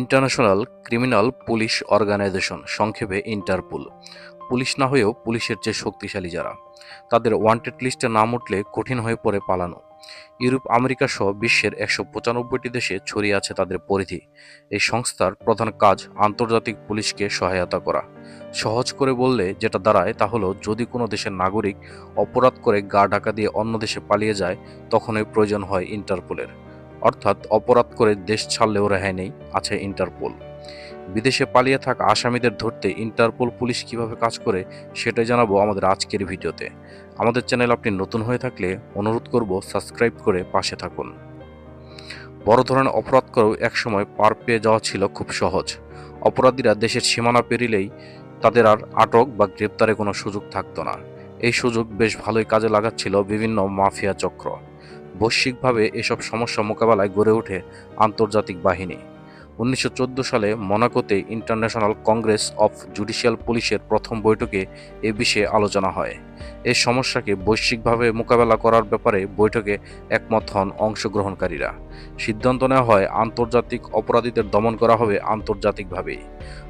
International criminal police organisation সংক্ষেপে Interpol police না হয়েও পুলিশের চেয়ে শক্তিশালী যারা, তাদের ওয়ান্টেড লিস্টে নাম উঠলে কঠিন হয়ে পড়ে পালানো। ইউরোপ, আমেরিকা সহ বিশ্বের একশো পঁচানব্বইটি দেশে ছড়িয়ে আছে তাদের পরিধি। এই সংস্থার প্রধান কাজ আন্তর্জাতিক পুলিশকে সহায়তা করা। সহজ করে বললে যেটা দাঁড়ায় তা হলো, যদি কোনো দেশের নাগরিক অপরাধ করে গা ঢাকা দিয়ে অন্য দেশে পালিয়ে যায় তখনই প্রয়োজন হয় ইন্টারপোলের অর্থাৎ অপরাধ করে দেশ ছাড়লেও রেহাই নেই, আছে ইন্টারপোল। বিদেশে পালিয়ে থাকা আসামিদের ধরতে ইন্টারপোল পুলিশ কীভাবে কাজ করে সেটাই জানাব আমাদের আজকের ভিডিওতে। আমাদের চ্যানেল আপনি নতুন হয়ে থাকলে অনুরোধ করব সাবস্ক্রাইব করে পাশে থাকুন। বড় ধরনের অপরাধ করেও একসময় পার পেয়ে যাওয়া ছিল খুব সহজ। অপরাধীরা দেশের সীমানা পেরিলেই তাদের আর আটক বা গ্রেপ্তারে কোনো সুযোগ থাকতো না। এই সুযোগ বেশ ভালোই কাজে লাগাচ্ছিল বিভিন্ন মাফিয়া চক্র। বৈশ্বিকভাবে এসব সমস্যা মোকাবেলায় গড়ে ওঠে আন্তর্জাতিক বাহিনী। উনিশশো চোদ্দ সালে মনাকোতে ইন্টারন্যাশনাল কংগ্রেস অফ জুডিশিয়াল পুলিশের প্রথম বৈঠকে এ বিষয়ে আলোচনা হয়। এই সমস্যাকে বৈশ্বিকভাবে মোকাবেলা করার ব্যাপারে বৈঠকে একমত হন অংশগ্রহণকারীরা। সিদ্ধান্ত নেওয়া হয়, আন্তর্জাতিক অপরাধীদের দমন করা হবে আন্তর্জাতিকভাবেই।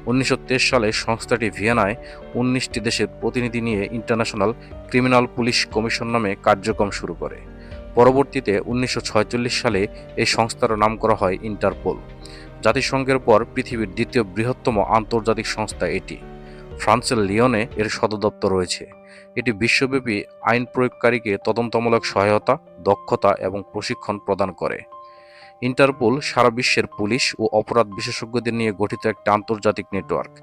উনিশশো তেইশ সালে সংস্থাটি ভিয়েনায় উনিশটি দেশের প্রতিনিধি নিয়ে ইন্টারন্যাশনাল ক্রিমিনাল পুলিশ কমিশন নামে কার্যক্রম শুরু করে। পরবর্তীতে উনিশশো সালে এই সংস্থার নাম করা হয় ইন্টারপোল। জাতিসংঘের পর পৃথিবীর দ্বিতীয় বৃহত্তম আন্তর্জাতিক সংস্থা এটি। ফ্রান্সের লিওনে এর সদর দপ্তর রয়েছে। এটি বিশ্বব্যাপী আইন প্রয়োগকারীকে তদন্তমূলক সহায়তা, দক্ষতা এবং প্রশিক্ষণ প্রদান করে। ইন্টারপোল সারা বিশ্বের পুলিশ ও অপরাধ বিশেষজ্ঞদের নিয়ে গঠিত একটা আন্তর্জাতিক নেটওয়ার্ক।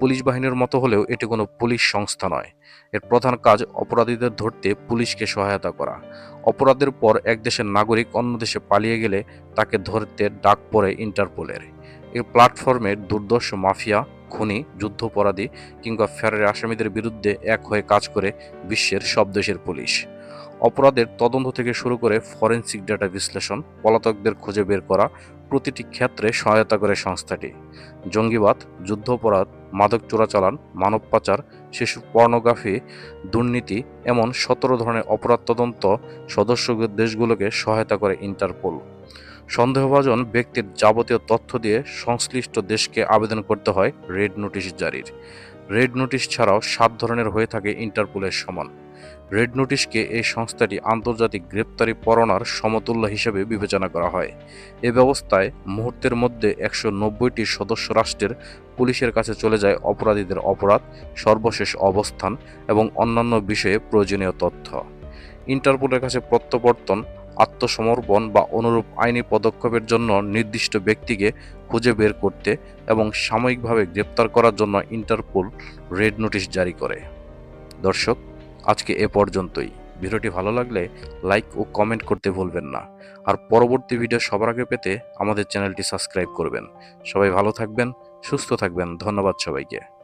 পুলিশ বাহিনীর মতো হলেও এটি কোনো পুলিশ সংস্থা নয়। এর প্রধান কাজ অপরাধীদের ধরতে পুলিশকে সহায়তা করা। অপরাধের পর এক দেশের নাগরিক অন্য দেশে পালিয়ে গেলে তাকে ধরতে ডাক পড়ে ইন্টারপোলের। এই প্ল্যাটফর্মে দুর্দর্শ মাফিয়া, খুনি, যুদ্ধপরাধী কিংবা ফেরারি আসামিদের বিরুদ্ধে এক হয়ে কাজ করে বিশ্বের সব দেশের পুলিশ। অপরাধের তদন্ত থেকে শুরু করে ফরেনসিক ডেটা বিশ্লেষণ, পলাতকদের খুঁজে বের করা প্রতিটি ক্ষেত্রে সহায়তা করে সংস্থাটি। জঙ্গিবাদ, যুদ্ধাপরাধ মাদক চোরাচালান, মানব পাচার, শিশু পর্নোগ্রাফি, দুর্নীতি এমন সতেরো ধরনের অপরাধ তদন্ত সদস্য দেশগুলোকে সহায়তা করে ইন্টারপোল। সন্দেহভাজন ব্যক্তির যাবতীয় তথ্য দিয়ে সংশ্লিষ্ট দেশকে আবেদন করতে হয় রেড নোটিশ জারির। রেড নোটিশ ছাড়াও সাত ধরনের হয়ে থাকে ইন্টারপোলের সমান। রেড নোটিশকে এই সংস্থাটি আন্তর্জাতিক গ্রেপ্তারি পরোয়ানার সমতুল্য হিসেবে বিবেচনা করা হয়। এ ব্যবস্থায় মুহূর্তের মধ্যে একশো নব্বইটি সদস্য রাষ্ট্রের পুলিশের কাছে চলে যায় অপরাধীদের অপরাধ, সর্বশেষ অবস্থান এবং অন্যান্য বিষয়ে প্রয়োজনীয় তথ্য। ইন্টারপোলের কাছে প্রত্যাবর্তন, আত্মসমর্পণ বা অনুরূপ আইনি পদক্ষেপের জন্য নির্দিষ্ট ব্যক্তিকে খুঁজে বের করতে এবং সাময়িকভাবে গ্রেপ্তার করার জন্য ইন্টারপোল রেড নোটিশ জারি করে। দর্শক আজকে এ পর্যন্তই। ভিডিওটি ভালো লাগলে লাইক ও কমেন্ট করতে ভুলবেন না। আর পরবর্তী ভিডিও সবার আগে পেতে আমাদের চ্যানেলটি সাবস্ক্রাইব করবেন। সবাই ভালো থাকবেন, সুস্থ থাকবেন। ধন্যবাদ সবাইকে।